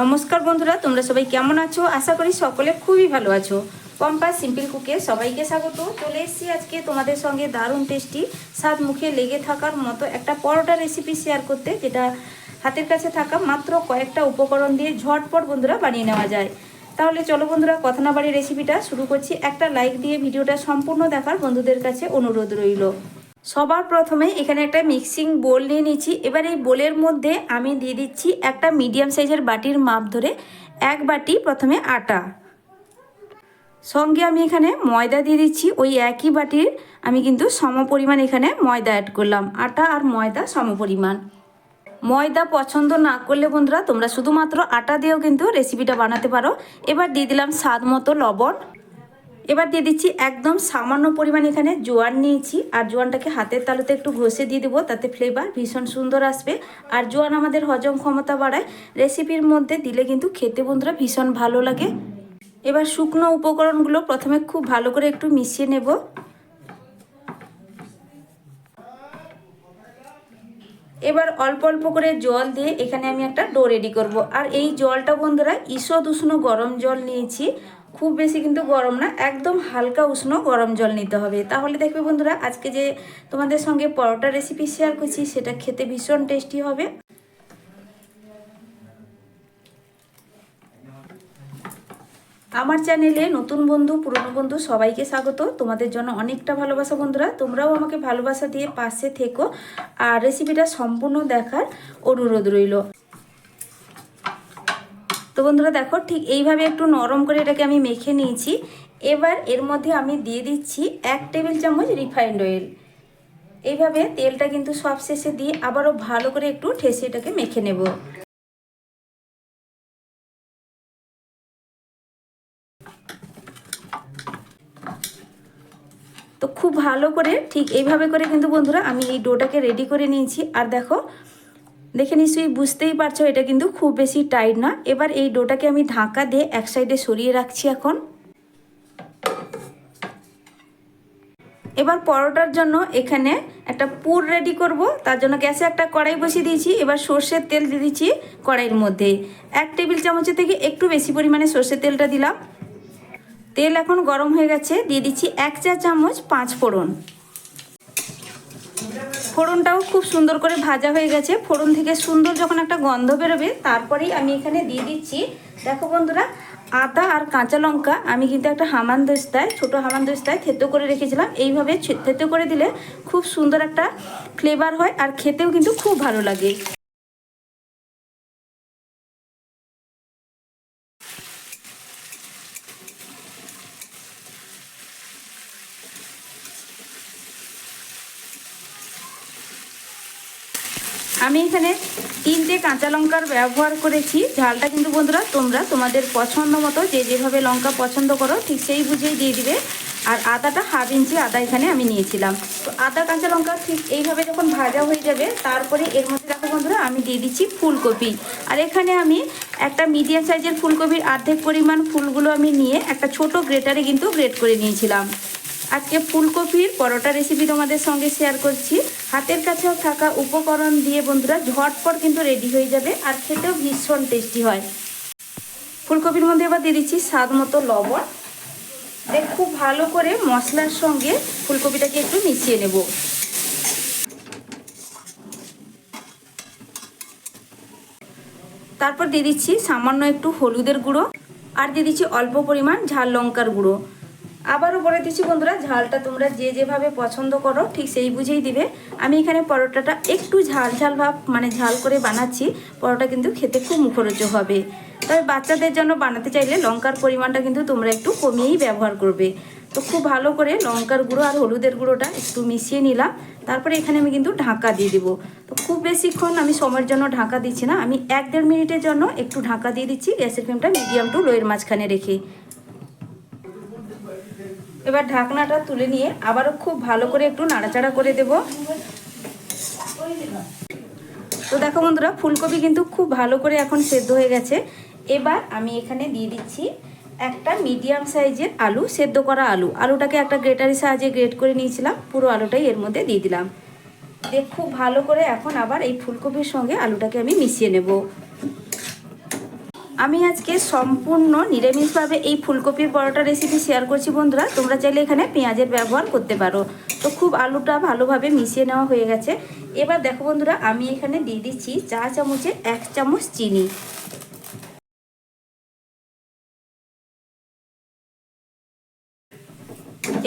নমস্কার বন্ধুরা, তোমরা সবাই কেমন আছো? আশা করি সকলে খুবই ভালো আছো। পম্পা সিম্পল কুকে সবাইকে স্বাগত। চলে এসেছি আজকে তোমাদের সঙ্গে দারুণ টেস্টি স্বাদ মুখে লেগে থাকার মতো একটা পরোটা রেসিপি শেয়ার করতে, যেটা হাতের কাছে থাকা মাত্র কয়েকটা উপকরণ দিয়ে ঝটপট বন্ধুরা বানিয়ে নেওয়া যায়। তাহলে চলো বন্ধুরা, কথা না বাড়ি রেসিপিটা শুরু করছি। একটা লাইক দিয়ে ভিডিওটা সম্পূর্ণ দেখার বন্ধুদের কাছে অনুরোধ রইল। সবার প্রথমে এখানে একটা মিক্সিং বোল নিয়ে নিচ্ছি এবার এই বোলের মধ্যে আমি দিয়ে দিচ্ছি একটা মিডিয়াম সাইজের বাটির মাপ ধরে এক বাটি প্রথমে আটা। সঙ্গে আমি এখানে ময়দা দিয়ে দিচ্ছি, ওই একই বাটির আমি কিন্তু সম পরিমাণ এখানে ময়দা অ্যাড করলাম, আটা আর ময়দা সম পরিমাণ। ময়দা পছন্দ না করলে বন্ধুরা তোমরা শুধুমাত্র আটা দিয়েও কিন্তু রেসিপিটা বানাতে পারো। এবার দিয়ে দিলাম স্বাদ মতো লবণ। এবার দিয়ে দিচ্ছি একদম সামান্য পরিমাণ এখানে জোয়ান নিয়েছি। আর জোয়ানটাকে হাতের তালুতে একটু ঘষে দিয়ে দেবো, তাতে ফ্লেভার ভীষণ সুন্দর আসবে। আর জোয়ান আমাদের হজম ক্ষমতা বাড়ায়। রেসিপির মধ্যে দিলে কিন্তু খেতে বন্ধুরা ভীষণ ভালো লাগে। এবার শুকনো উপকরণগুলো প্রথমে খুব ভালো করে একটু মিশিয়ে নেব। এবার অল্প অল্প করে জল দিয়ে এখানে আমি একটা ডো রেডি করব। আর এই জলটা বন্ধুরা ঈষদ উষ্ণ গরম জল নিয়েছি। খুব বেশি কিন্তু গরম না, একদম হালকা উষ্ণ গরম জল নিতে হবে। তাহলে দেখবে বন্ধুরা, আজকে যে তোমাদের সঙ্গে পরোটা রেসিপি শেয়ার করছি, সেটা খেতে ভীষণ টেস্টি হবে। আমার চ্যানেলে নতুন বন্ধু, পুরনো বন্ধু সবাইকে স্বাগত। তোমাদের জন্য অনেকটা ভালোবাসা বন্ধুরা। তোমরাও আমাকে ভালোবাসা দিয়ে পাশে থেকো। আর রেসিপিটা সম্পূর্ণ দেখার অনুরোধ রইল। তো বন্ধুরা দেখো, ঠিক এইভাবে একটু নরম করে এটাকে আমি মেখে নিয়েছি। এবার এর মধ্যে আমি দিয়ে দিচ্ছি এক টেবিল চামচ রিফাইন্ড অয়েল। এইভাবে তেলটা কিন্তু সব শেষে দিয়ে আবারও ভালো করে একটু ঠেসে এটাকে মেখে নেব। তো খুব ভালো করে ঠিক এইভাবে করে কিন্তু বন্ধুরা আমি এই ডোটাকে রেডি করে নিয়েছি। আর দেখো দেখে নিশ্চয়ই বুঝতেই পারছ, এটা কিন্তু খুব বেশি টাইট না। এবার এই ডোটাকে আমি ঢাকা দিয়ে এক সাইডে সরিয়ে রাখছি এখন। এবার পরোটার জন্য এখানে একটা পুর রেডি করব। তার জন্য গ্যাসে একটা কড়াই বসিয়ে দিয়েছি। এবার সর্ষের তেল দিয়ে দিচ্ছি কড়াইয়ের মধ্যে। এক টেবিল চামচের থেকে একটু বেশি পরিমাণে সর্ষের তেলটা দিলাম। তেল এখন গরম হয়ে গেছে। দিয়ে দিচ্ছি এক চা চামচ পাঁচ ফোড়ন ফোড়নটাও খুব সুন্দর করে ভাজা হয়ে গেছে। ফোড়ন থেকে সুন্দর যখন একটা গন্ধ বেরোবে, তারপরেই আমি এখানে দিয়ে দিচ্ছি। দেখো বন্ধুরা, আদা আর কাঁচা লঙ্কা আমি কিন্তু একটা হামান দস্তায়, ছোটো হামান দস্তায় থেতো করে রেখেছিলাম। এইভাবে থেতো করে দিলে খুব সুন্দর একটা ফ্লেভার হয় আর খেতেও কিন্তু খুব ভালো লাগে। আমি এখানে তিনটে কাঁচা লঙ্কার ব্যবহার করেছি। ঝালটা কিন্তু বন্ধুরা তোমরা তোমাদের পছন্দ মতো যে যেভাবে লঙ্কা পছন্দ করো ঠিক সেই বুঝেই দিয়ে দিবে। আর আদাটা হাফ ইঞ্চি আদা এখানে আমি নিয়েছিলাম। তো আদা, কাঁচা লঙ্কা ঠিক এইভাবে যখন ভাজা হয়ে যাবে তারপরে এর মধ্যে দেখো বন্ধুরা আমি দিয়ে দিচ্ছি ফুলকপি। আর এখানে আমি একটা মিডিয়াম সাইজের ফুলকপির অর্ধেক পরিমাণ ফুলগুলো আমি নিয়ে একটা ছোট গ্রেটারে কিন্তু গ্রেট করে নিয়েছিলাম। আজকে ফুলকপির পরোটা রেসিপি তোমাদের সঙ্গে শেয়ার করছি। হাতের কাছেও থাকা উপকরণ দিয়ে বন্ধুরা ঝটপট কিন্তু রেডি হয়ে যাবে আর খেতেও ভীষণ টেস্টি হয়। ফুলকপির মধ্যে এবার দিয়ে দিচ্ছি স্বাদ মতো লবণ। দেখ, খুব ভালো করে মশলার সঙ্গে ফুলকপিটাকে একটু মিশিয়ে নেব। তারপর দিয়ে দিচ্ছি সামান্য একটু হলুদের গুঁড়ো আর দিয়ে দিচ্ছি অল্প পরিমাণ ঝাল লঙ্কার গুঁড়ো। আবারও বলে দিচ্ছি বন্ধুরা, ঝালটা তোমরা যে যেভাবে পছন্দ করো, ঠিক সেই বুঝেই দিবে। আমি এখানে পরোটাটা একটু ঝাল ঝাল ভাব মানে ঝাল করে বানাচ্ছি। পরোটা কিন্তু খেতে খুব মুখরোচক হবে। তবে বাচ্চাদের জন্য বানাতে চাইলে লঙ্কার পরিমাণটা কিন্তু তোমরা একটু কমিয়েই ব্যবহার করবে। তো খুব ভালো করে লঙ্কার গুঁড়ো আর হলুদের গুঁড়োটা একটু মিশিয়ে নিলাম। তারপরে এখানে আমি কিন্তু ঢাকা দিয়ে দেবো। তো খুব বেশিক্ষণ আমি সময়ের জন্য ঢাকা দিচ্ছি না। আমি এক দেড় মিনিটের জন্য একটু ঢাকা দিয়ে দিচ্ছি, গ্যাসের ফ্লেমটা মিডিয়াম টু লোয়ের মাঝখানে রেখে। এবার ঢাকনাটা তুলে নিয়ে আবারও খুব ভালো করে একটু নাড়াচাড়া করে দেব। তো দেখো বন্ধুরা, ফুলকপি কিন্তু খুব ভালো করে এখন সেদ্ধ হয়ে গেছে। এবার আমি এখানে দিয়ে দিচ্ছি একটা মিডিয়াম সাইজের আলু, সেদ্ধ করা আলু। আলুটাকে একটা গ্রেটারের সাহায্যে গ্রেট করে নিয়েছিলাম, পুরো আলুটাই এর মধ্যে দিয়ে দিলাম। দিয়ে খুব ভালো করে এখন আবার এই ফুলকপির সঙ্গে আলুটাকে আমি মিশিয়ে নেব। আমি আজকে সম্পূর্ণ নিরামিষভাবে এই ফুলকপির পরোটা রেসিপি শেয়ার করছি বন্ধুরা। তোমরা চাইলে এখানে পেঁয়াজের ব্যবহার করতে পারো। তো খুব আলুটা ভালোভাবে মিশিয়ে নেওয়া হয়ে গেছে। এবার দেখো বন্ধুরা, আমি এখানে দিয়ে দিচ্ছি চা চামচে এক চামচ চিনি।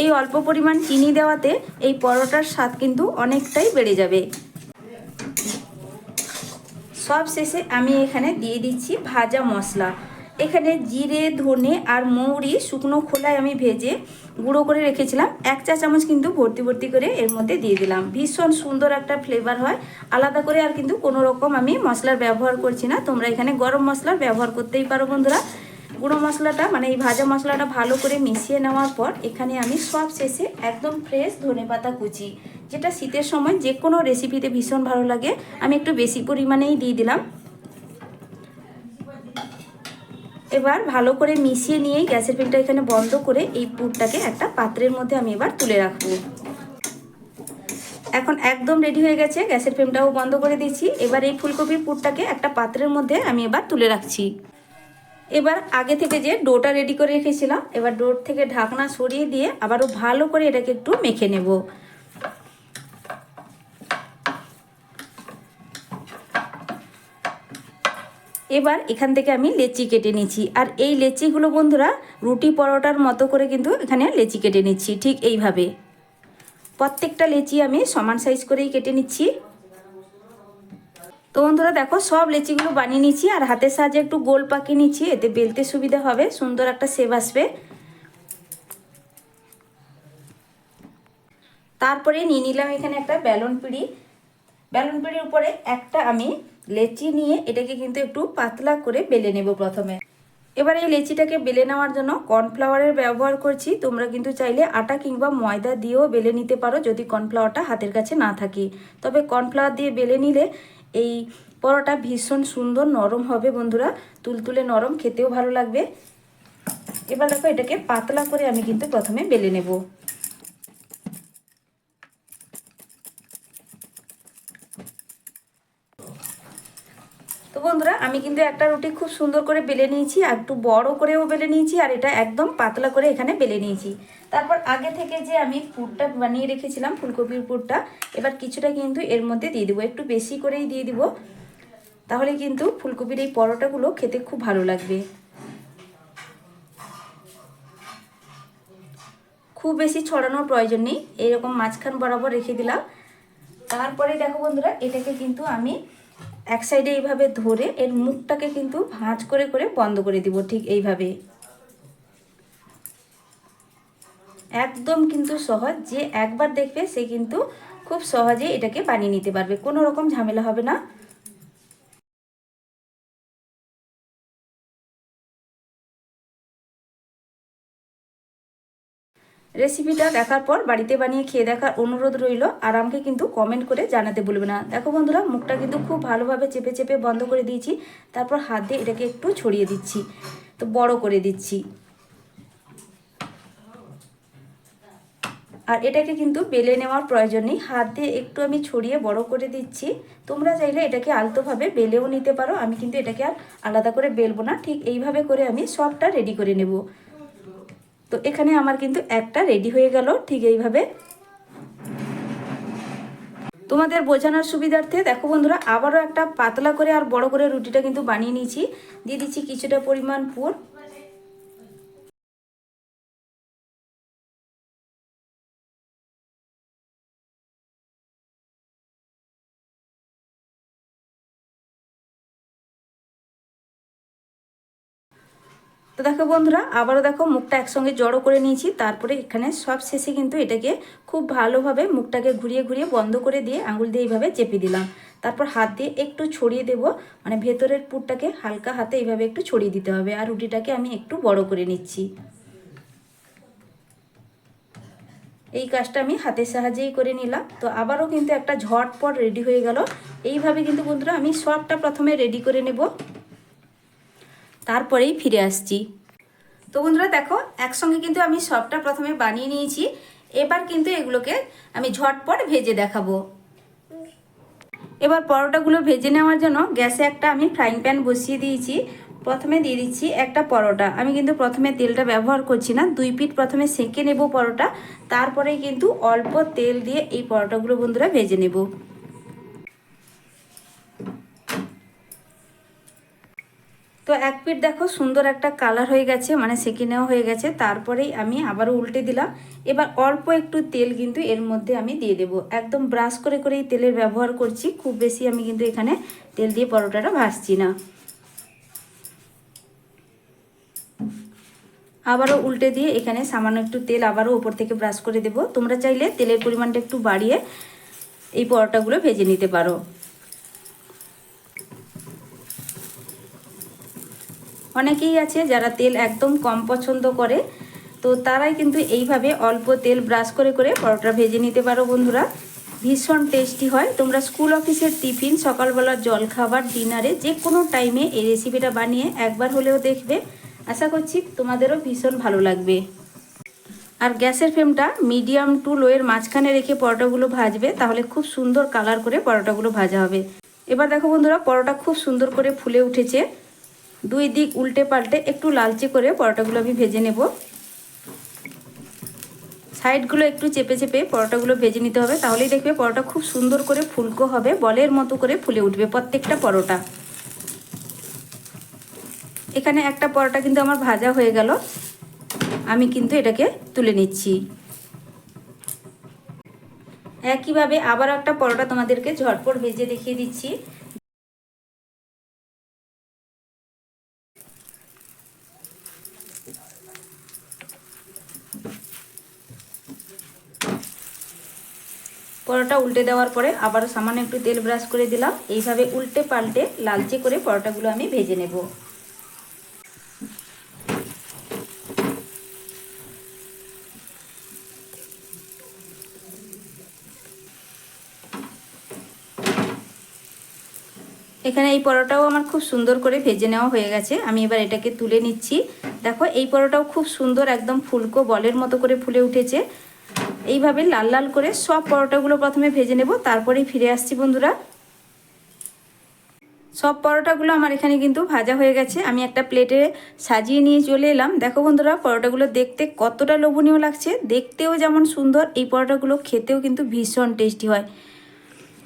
এই অল্প পরিমাণ চিনি দেওয়াতে এই পরোটার স্বাদ কিন্তু অনেকটাই বেড়ে যাবে। সব শেষে আমি এখানে দিয়ে দিচ্ছি ভাজা মশলা। এখানে জিরে, ধনে আর মৌরি শুকনো খোলায় আমি ভেজে গুঁড়ো করে রেখেছিলাম। এক চা চামচ কিন্তু ভর্তি ভর্তি করে এর মধ্যে দিয়ে দিলাম। ভীষণ সুন্দর একটা ফ্লেভার হয়। আলাদা করে আর কিন্তু কোনো রকম আমি মশলার ব্যবহার করছি না। তোমরা এখানে গরম মশলার ব্যবহার করতেই পারো বন্ধুরা। গুঁড়ো মশলাটা মানে এই ভাজা মশলাটা ভালো করে মিশিয়ে নেওয়ার পর এখানে আমি সব শেষে একদম ফ্রেশ ধনে পাতা কুচি, যেটা শীতের সময় যে কোনো রেসিপিতে ভীষণ ভালো লাগে। আমি একটু বেশি পরিমাণেই দিয়ে দিলাম। এবার ভালো করে মিশিয়ে নিয়েই গ্যাসের ফ্লেমটা এখানে বন্ধ করে এই পুরটাকে একটা পাত্রের মধ্যে আমি এবার তুলে রাখব। এখন একদম রেডি হয়ে গেছে, গ্যাসের ফ্লেমটাও বন্ধ করে দিচ্ছি। এবার এই ফুলকপির পুরটাকে একটা পাত্রের মধ্যে আমি এবার তুলে রাখছি। এবার আগে থেকে যে ডোটা রেডি করে রেখেছিলাম, এবার ডোর থেকে ঢাকনা সরিয়ে দিয়ে আবারও ভালো করে এটাকে একটু মেখে নেব। এবার এখান থেকে আমি লেচি কেটে নিচ্ছি। আর এই লেচিগুলো বন্ধুরা, রুটি পরোটার মতো করে কিন্তু এখানে লেচি কেটে নিচ্ছি, ঠিক এইভাবে। প্রত্যেকটা লেচি আমি সমান সাইজ করেই কেটে নিচ্ছি। তো বন্ধুরা দেখো, সব লেচিগুলো বানিয়ে নিচ্ছি আর হাতের সাহায্যে একটু গোল পাকিয়ে নিচ্ছি, এতে বেলতে সুবিধা হবে, সুন্দর একটা সেভ আসবে। তারপরে নিয়ে নিলাম এখানে একটা ব্যালন পিড়ি। ব্যালন পিড়ির উপরে একটা আমি লেচি নিয়ে এটাকে কিন্তু একটু পাতলা করে বেলে নেব প্রথমে। এবার এই লেচিটাকে বেলে নেওয়ার জন্য কর্নফ্লাওয়ারের ব্যবহার করছি। তোমরা কিন্তু চাইলে আটা কিংবা ময়দা দিয়েও বেলে নিতে পারো যদি কর্নফ্লাওয়ারটা হাতের কাছে না থাকে। তবে কর্নফ্লাওয়ার দিয়ে বেলে নিলে এই পরোটা ভীষণ সুন্দর, নরম হবে বন্ধুরা। তুলতুলে নরম, খেতেও ভালো লাগবে। এবার দেখো এটাকে পাতলা করে আমি কিন্তু প্রথমে বেলে নেব। বন্ধুরা, আমি কিন্তু একটা রুটি খুব সুন্দর করে বেলে নিয়েছি আর একটু বড় করেও বেলে নিয়েছি আর এটা একদম পাতলা করে এখানে বেলে নিয়েছি। তারপর আগে থেকে যে আমি পুরটা বানিয়ে রেখেছিলাম, ফুলকপির পুরটা, এবার কিছুটা কিন্তু এর মধ্যে দিয়ে দেবো। একটু বেশি করেই দিয়ে দিব, তাহলে কিন্তু ফুলকপির এই পরোটাগুলো খেতে খুব ভালো লাগবে। খুব বেশি ছড়ানোর প্রয়োজন নেই, এরকম মাঝখান বরাবর রেখে দিলাম। তারপরে দেখো বন্ধুরা, এটাকে কিন্তু আমি এক সাইডে এইভাবে ধরে এর মুখটাকে কিন্তু ভাঁজ করে করে বন্ধ করে দিব ঠিক এইভাবে। একদম কিন্তু সহজ, যে একবার দেখবে সে কিন্তু খুব সহজে এটাকে বানিয়ে নিতে পারবে, কোনো রকম ঝামেলা হবে না। রেসিপিটা দেখার পর বাড়িতে বানিয়ে খেয়ে দেখার অনুরোধ রইল। আর আমাকে কিন্তু কমেন্ট করে জানাতে বলবে না। দেখো বন্ধুরা, মুখটা কিন্তু খুব ভালোভাবে চেপে চেপে বন্ধ করে দিয়েছি। তারপর হাত দিয়ে এটাকে একটু ছড়িয়ে দিচ্ছি। তো বড় করে দিচ্ছি। আর এটাকে কিন্তু বেলে নেওয়ার প্রয়োজন নেই। হাত দিয়ে একটু আমি ছড়িয়ে বড় করে দিচ্ছি। তোমরা চাইলে এটাকে আলতোভাবে বেলেও নিতে পারো। আমি কিন্তু এটাকে আর আলাদা করে বেলবো না। ঠিক এইভাবে করে আমি সবটা রেডি করে নেব। তো এখানে আমার কিন্তু একটা রেডি হয়ে গেল, ঠিক এইভাবে। তোমাদের বোঝানোর সুবিধার্থে, দেখো বন্ধুরা, আবারও একটা পাতলা করে আর বড় করে রুটিটা কিন্তু বানিয়ে নিয়েছি। দিয়ে দিচ্ছি কিছুটা পরিমাণ পুর। তো দেখো বন্ধুরা, আবারও দেখো মুখটা একসঙ্গে জড়ো করে নিয়েছি। তারপরে এখানে সব শেষে কিন্তু এটাকে খুব ভালোভাবে মুখটাকে ঘুরিয়ে ঘুরিয়ে বন্ধ করে দিয়ে আঙুল দিয়ে এইভাবে চেপে দিলাম। তারপর হাত দিয়ে একটু ছড়িয়ে দেব। মানে ভেতরের পুরটাকে হালকা হাতে এইভাবে একটু ছড়িয়ে দিতে হবে। আর রুটিটাকে আমি একটু বড় করে নিচ্ছি। এই কাজটা আমি হাতের সাহায্যেই করে নিলাম। তো আবারও কিন্তু একটা ঝটপট রেডি হয়ে গেল। এইভাবে কিন্তু বন্ধুরা আমি সবটা প্রথমে রেডি করে নেব। তারপরেই ফিরে আসছি। তো বন্ধুরা দেখো, একসঙ্গে কিন্তু আমি সবটা প্রথমে বানিয়ে নিয়েছি। এবার কিন্তু এগুলোকে আমি ঝটপট ভেজে দেখাবো। এবার পরোটাগুলো ভেজে নেওয়ার জন্য গ্যাসে একটা আমি ফ্রাইং প্যান বসিয়ে দিয়েছি। প্রথমে দিয়ে দিচ্ছি একটা পরোটা। আমি কিন্তু প্রথমে তেলটা ব্যবহার করছি না, দুই পিঠ প্রথমে সেঁকে নেব পরোটা। তারপরে কিন্তু অল্প তেল দিয়ে এই পরোটাগুলো বন্ধুরা ভেজে নেব। তো এক পিঠ দেখো সুন্দর একটা কালার হয়ে গেছে মানে সেঁকে নেওয়া হয়ে গেছে। তারপরেই আমি আবারও উল্টে দিলাম। এবার অল্প একটু তেল কিন্তু এর মধ্যে আমি দিয়ে দেব। একদম ব্রাশ করে করে এই তেলের ব্যবহার করছি, খুব বেশি আমি কিন্তু এখানে তেল দিয়ে পরোটাটা ভাজছি না। আবারও উল্টে দিয়ে এখানে সামান্য একটু তেল আবারও উপর থেকে ব্রাশ করে দেব। তোমরা চাইলে তেলের পরিমাণটা একটু বাড়িয়ে এই পরোটাগুলো ভেজে নিতে পারো। অনেকেই আছে যারা তেল একদম কম পছন্দ করে, তো তারাই কিন্তু এইভাবে অল্প তেল ব্রাশ করে করে পরোটা ভেজে নিতে পারো বন্ধুরা। ভীষণ টেস্টি হয়। তোমরা স্কুল অফিসের টিফিন সকালবেলার জল খাবার ডিনারে যে কোনো টাইমে এই রেসিপিটা বানিয়ে একবার হলেও দেখবে। আশা করছি তোমাদেরও ভীষণ ভালো লাগবে। আর গ্যাসের ফ্লেমটা মিডিয়াম টু লোয়ের মাঝখানে রেখে পরোটাগুলো ভাজবে, তাহলে খুব সুন্দর কালার করে পরোটাগুলো ভাজা হবে। এবার দেখো বন্ধুরা, পরোটা খুব সুন্দর করে ফুলে উঠেছে। দুই দিক উল্টে পাল্টে একটু লালচে করে পরোটাগুলো আমি ভেজে নেব। সাইডগুলো একটু চেপে চেপে পরোটাগুলো ভেজে নিতে হবে, তাহলেই দেখবে পরোটা খুব সুন্দর করে ফুলকো হবে, বলের মতো করে ফুলে উঠবে প্রত্যেকটা পরোটা। এখানে একটা পরোটা কিন্তু আমার ভাজা হয়ে গেল, আমি কিন্তু এটাকে তুলে নিচ্ছি। একইভাবে আবার একটা পরোটা তোমাদেরকে ঝটপট ভেজে দেখিয়ে দিচ্ছি। পরোটা উল্টে দেওয়ার পরে আবার সামান্য একটু তেল ব্রাশ করে দিলাম। এইভাবে উল্টে পাল্টে লালচে করে পরোটাগুলো আমি ভেজে নেব। এখানে এই পরোটাও আমার খুব সুন্দর করে ভেজে নেওয়া হয়ে গেছে। আমি এবার এটাকে তুলে নিচ্ছি। দেখো, এই পরোটাও খুব সুন্দর একদম ফুলকো বলের মতো করে ফুলে উঠেছে। এইভাবে লাল লাল করে সব পরোটাগুলো প্রথমে ভেজে নেব, তারপরেই ফিরে আসছি বন্ধুরা। সব পরোটাগুলো আমার এখানে কিন্তু ভাজা হয়ে গেছে। আমি একটা প্লেটে সাজিয়ে নিয়ে চলে এলাম। দেখো বন্ধুরা, পরোটাগুলো দেখতে কতটা লোভনীয় লাগছে। দেখতেও যেমন সুন্দর, এই পরোটাগুলো খেতেও কিন্তু ভীষণ টেস্টি হয়।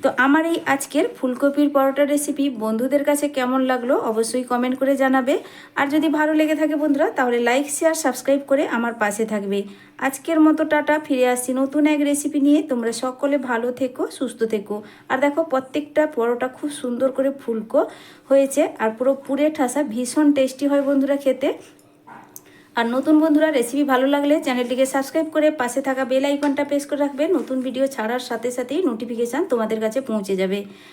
তো আমার এই আজকের ফুলকপির পরোটা রেসিপি বন্ধুদের কাছে কেমন লাগল অবশ্যই কমেন্ট করে জানাবে। আর যদি ভালো লেগে থাকে বন্ধুরা, তাহলে লাইক শেয়ার সাবস্ক্রাইব করে আমার পাশে থাকবে। আজকের মতো টাটা, ফিরে আসছি নতুন এক রেসিপি নিয়ে। তোমরা সকলে ভালো থেকো, সুস্থ থেকো। আর দেখো, প্রত্যেকটা পরোটা খুব সুন্দর করে ফুলকো হয়েছে, আর পুরো পুরে ঠাসা ভীষণ টেস্টি হয় বন্ধুরা খেতে। আর নতুন বন্ধুরা রেসিপি ভালো লাগলে চ্যানেলটিকে সাবস্ক্রাইব করে পাশে থাকা বেল আইকনটা প্রেস করে রাখবে। নতুন ভিডিও ছাড়ার সাথে সাথেই নোটিফিকেশান তোমাদের কাছে পৌঁছে যাবে।